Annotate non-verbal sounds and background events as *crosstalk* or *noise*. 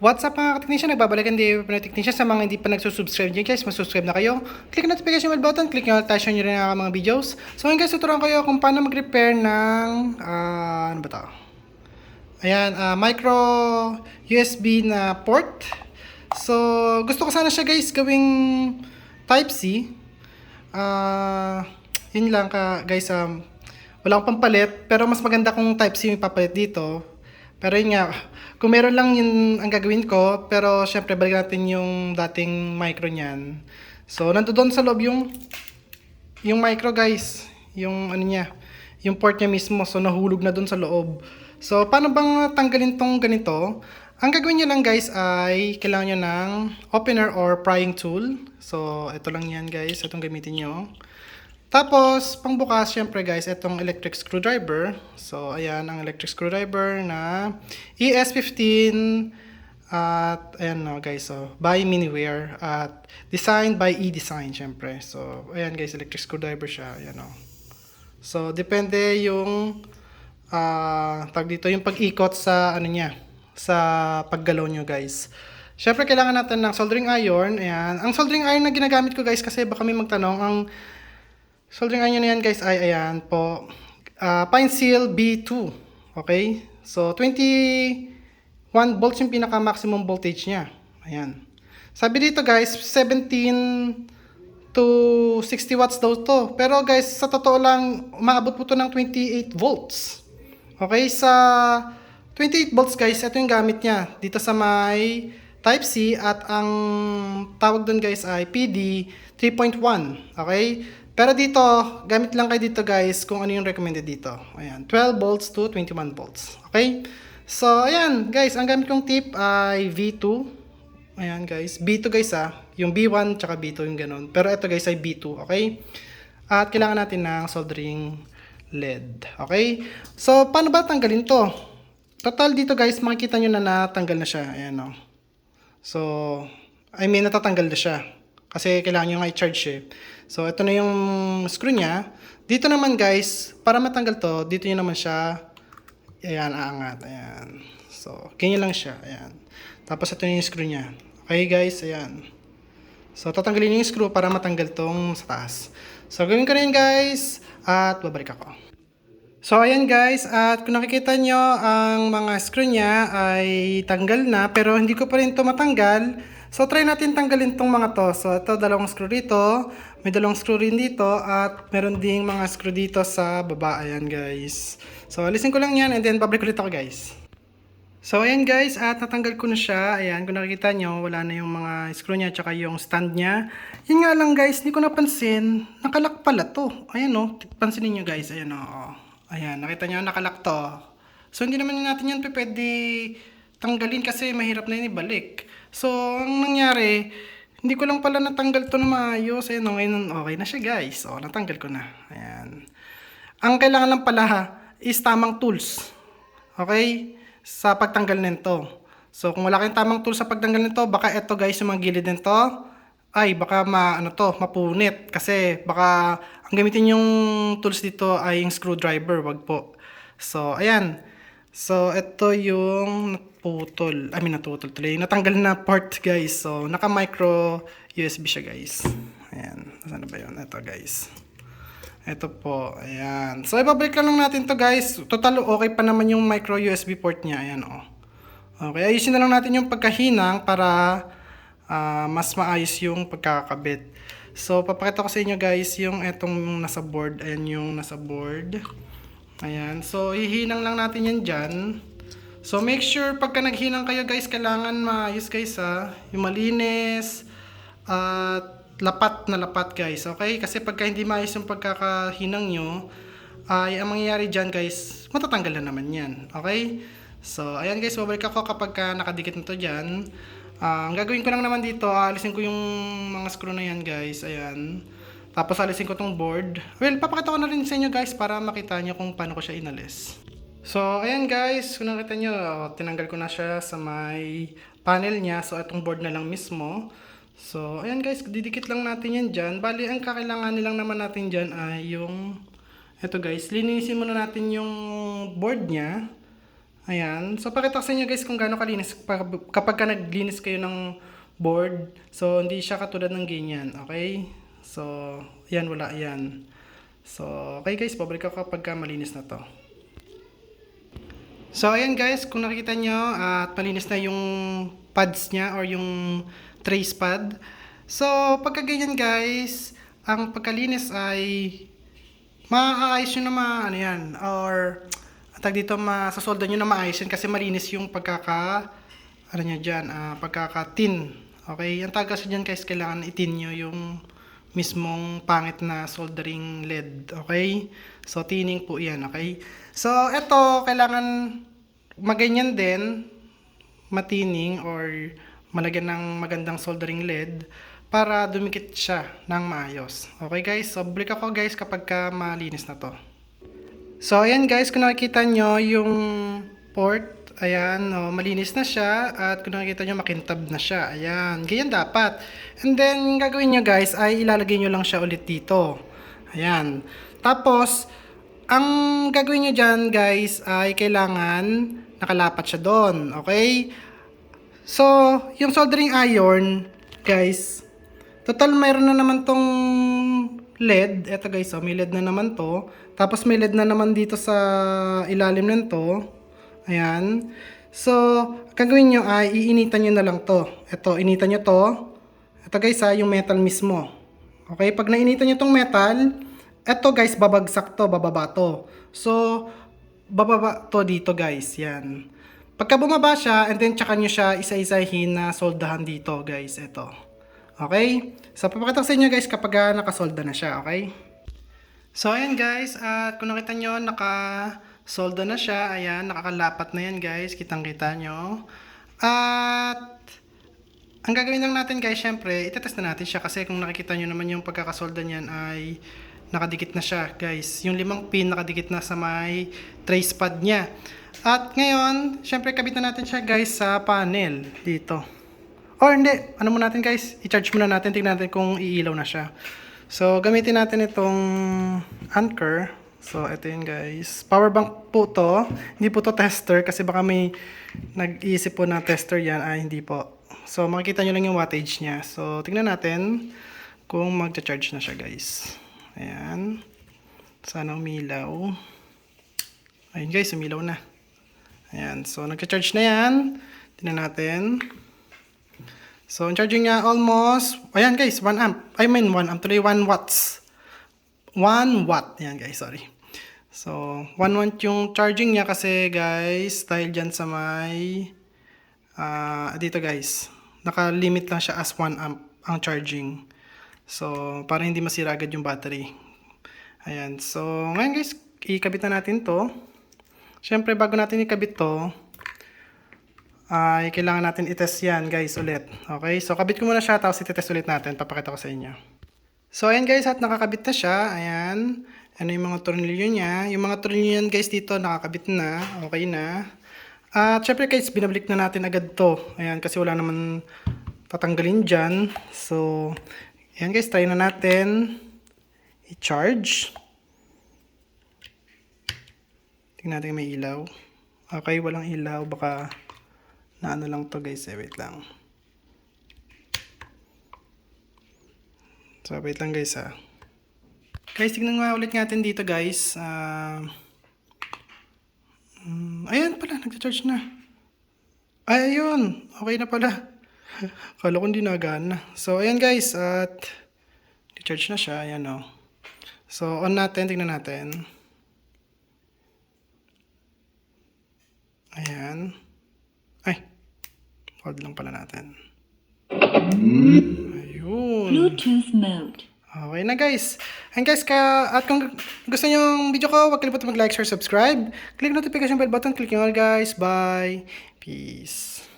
What's up mga ka-technician? Nagbabalikan din po na technician sa mga hindi pa nagsusubscribe dyan guys. Mag-subscribe na kayo. Click ang notification bell button. Click nyo notification nyo rin ang mga videos. So ngayon guys, tuturuan kayo kung paano mag-repair ng... ah, ano ba to? Ayan, ah, micro USB na port. So, gusto ko sana siya guys gawing Type-C. Ah, yun lang ka guys, um, wala akong pampalit, pero mas maganda kung Type-C yung ipapalit dito. Pero yun nga, kung meron lang yun ang gagawin ko, pero syempre balik natin yung dating micro niyan. So, nando doon sa loob yung yung micro guys, yung ano niya, yung port niya mismo, so nahulog na doon sa loob. So, paano bang tanggalin tong ganito? Ang gagawin niyo lang guys ay kailangan niyo ng opener or prying tool. So, ito lang yan guys, itong gamitin niyo. Tapos, pangbukas, syempre guys, itong electric screwdriver. So, ayan ang electric screwdriver na ES15 at ayan no guys, so by Miniware at designed by E-Design syempre. So, ayan guys, electric screwdriver siya, ayan no. So, depende yung ah tag dito yung pag-ikot sa ano niya, sa paggalaw nyo guys. Syempre, kailangan natin ng soldering iron. Ayan. Ang soldering iron na ginagamit ko guys kasi baka may magtanong, ang Soldering iron na yan guys ay ayan po. Uh, Pine Seal B2. Okay? So 21 volts yung pinaka maximum voltage niya. Ayan. Sabi dito guys, 17 to 60 watts daw to. Pero guys, sa totoo lang, umaabot po to ng 28 volts. Okay? Sa 28 volts guys, ito yung gamit niya. Dito sa may Type-C at ang tawag doon guys ay PD 3.1. Okay? Pero dito, gamit lang kayo dito guys kung ano yung recommended dito. Ayan, 12 volts to 21 volts. Okay? So, ayan guys, ang gamit kong tip ay V2. Ayan guys, B2 guys ah. Yung B1 tsaka B2 yung ganun. Pero ito guys ay B2, okay? At kailangan natin ng soldering lead. Okay? So, paano ba tanggalin to? Total dito guys, makikita nyo na natanggal na siya. Ayan o. So, I mean, natatanggal na siya. Kasi kailangan nyo nga i-charge eh. So, ito na yung screw niya. Dito naman guys, para matanggal to, dito nyo naman siya, ayan, aangat, ayan. So, ganyan lang siya, ayan. Tapos ito na yung screw niya. Okay guys, ayan. So, tatanggalin yung screw para matanggal tong sa taas. So, gawin ko yun guys, at babalik ako. So, ayan guys, at kung nakikita nyo, ang mga screw niya ay tanggal na, pero hindi ko pa rin to matanggal. So, try natin tanggalin tong mga to. So, ito, dalawang screw dito, may dalawang screw rin dito, at meron ding mga screw dito sa baba. Ayan guys. So, alisin ko lang yan, and then babalik ulit ako guys. So, ayan guys, at natanggal ko na siya. Ayan, kung nakikita nyo, wala na yung mga screw niya, tsaka yung stand niya. Yun nga lang guys, hindi ko napansin, nakalak pala to. Ayan o, pansinin nyo guys, ayan o. Ayan, nakita nyo, nakalak to. So, hindi naman natin yan pwede tanggalin kasi mahirap na yun ibalik. So, ang nangyari, hindi ko lang pala natanggal to na maayos. Ayan o, ngayon okay na siya guys. O, natanggal ko na. Ayan. Ang kailangan lang pala ha, is tamang tools. Okay? Sa pagtanggal nito. So, kung wala kayong tamang tools sa pagtanggal nito, baka ito guys, yung mga gilid nito, ay baka ma ano to, mapunit kasi baka ang gamitin yung tools dito ay yung screwdriver, wag po. So, ayan. So, ito yung naputol. I mean, naputol tuloy. Natanggal na part, guys. So, naka-micro USB siya, guys. Ayan. Saan na ba yun? Ito, guys. Ito po. Ayan. So, ibabalik lang natin to guys. Total, okay pa naman yung micro USB port niya. Ayan, oh. Okay. Ayusin na lang natin yung pagkahinang para ah, mas maayos yung pagkakabit. So, papakita ko sa inyo guys yung etong nasa board. Ayan yung nasa board. Ayan. So, hihinang lang natin yan dyan. So, make sure pagka naghinang kayo guys, kailangan maayos guys ha. Yung malinis. At lapat na lapat guys. Okay? Kasi pagka hindi maayos yung pagkakahinang nyo, ay ang mangyayari dyan guys, matatanggal na naman yan. Okay? So, ayan guys, babalik ako kapag ka nakadikit na to dyan. Ah, ang gagawin ko lang naman dito, aalisin ko yung mga screw na yan guys. Ayan. Tapos alisin ko tong board. Well, papakita ko na rin sa inyo guys para makita nyo kung paano ko siya inalis. So, ayan guys, kung nakita nyo, oh, tinanggal ko na siya sa may panel niya. So, itong board na lang mismo. So, ayan guys, didikit lang natin yan dyan. Bali, ang kakailanganin lang naman natin dyan ay yung, eto guys, linisin muna natin yung board niya. Ayan. So, pakita sa inyo guys kung gaano kalinis pag- kapag ka naglinis kayo ng board. So, hindi siya katulad ng ganyan. Okay? So, yan, wala yan. So, okay guys, pabalik ako kapag ka malinis na to. So, ayan guys, kung nakikita nyo, at malinis na yung pads niya or yung trace pad. So, pagka ganyan guys, ang pagkalinis ay maaayos nyo na ma, ano yan, or tag dito, masasolda nyo na maayos yan kasi malinis yung pagkaka, ano nyo dyan, ah, pagkaka-tin. Okay, ang tag kasi dyan guys, kailangan itin nyo yung mismong pangit na soldering lead. Okay, so tining po yan, okay. So, eto, kailangan maganyan din, matining or malagyan ng magandang soldering lead para dumikit siya ng maayos. Okay guys, so balik ako guys kapag ka malinis na to. So ayan guys, kung nakikita nyo yung port, ayan, oh, malinis na siya at kung nakikita nyo makintab na siya. Ayan, ganyan dapat. And then yung gagawin nyo guys ay ilalagay nyo lang siya ulit dito. Ayan. Tapos, ang gagawin nyo dyan guys ay kailangan nakalapat siya doon. Okay? So, yung soldering iron, guys, total mayroon na naman tong LED. Eto guys, oh, may LED na naman to. Tapos may LED na naman dito sa ilalim nito. Ayan. So, gagawin nyo ay iinitan nyo na lang to. Ito, initan nyo to. Ito guys ha, yung metal mismo. Okay, pag nainitan nyo tong metal, eto guys, babagsak to, bababa to. So, bababa to dito guys, yan. Pagka bumaba siya, and then tsaka nyo siya isa-isahin na soldahan dito guys, ito. Okay? So, papakita ko sa inyo guys kapag ah, nakasolda na siya, okay? So, ayan guys, at kung nakita nyo, naka-solda na siya, ayan, nakakalapat na yan guys, kitang-kita nyo. At, ang gagawin lang natin guys, syempre, itetest na natin siya kasi kung nakikita nyo naman yung pagkakasolda niyan ay nakadikit na siya guys. Yung limang pin nakadikit na sa may trace pad niya. At ngayon, syempre kabit na natin siya guys sa panel dito. Or hindi, ano muna natin guys, i-charge muna natin, tingnan natin kung iilaw na siya. So, gamitin natin itong anchor. So, ito yun guys. Power bank po to. Hindi po to tester kasi baka may nag-iisip po na tester yan. Ay, hindi po. So, makikita nyo lang yung wattage niya. So, tingnan natin kung magcha-charge na siya guys. Ayan. Sana umilaw. Ayun guys, umilaw na. Ayan. So, nagcha-charge na yan. Tingnan natin. So, ang charging niya almost, ayan guys, 1 amp. I mean 1 amp, tuloy 1 watts. 1 watt. Ayan guys, sorry. So, 1 watt yung charging niya kasi guys, dahil dyan sa may, ah dito guys, naka-limit lang siya as 1 amp ang charging. So, para hindi masira agad yung battery. Ayan. So, ngayon guys, ikabit na natin to. Siyempre, bago natin ikabit to, ay kailangan natin itest yan guys ulit. Okay? So, kabit ko muna siya, tapos itest ulit natin. Papakita ko sa inyo. So, ayan guys, at nakakabit na siya. Ayan. Ano yung mga tornilyo niya. Yung mga tornilyo yan guys dito, nakakabit na. Okay na. At syempre guys, binabalik na natin agad to. Ayan, kasi wala naman tatanggalin dyan. So, ayan guys, try na natin i-charge. Tingnan natin may ilaw. Okay, walang ilaw. Baka na ano lang to guys eh. Wait lang. So, wait lang guys ha. Guys, tignan nga ulit natin dito guys. Ah... Mm, ayan pala, nagcha-charge na. Ay, ayun. Okay na pala. *laughs* Kala ko hindi nagana. So, ayan guys. At, charge na siya. Ayan o. So, on natin. Tingnan natin. Ayan. Ay. Hold lang pala natin. Ayun. Bluetooth mode. Okay na guys. And guys, ka, at kung gusto niyo yung video ko, huwag kalimutan mag-like, share, subscribe. Click notification bell button, click nyo all guys. Bye. Peace.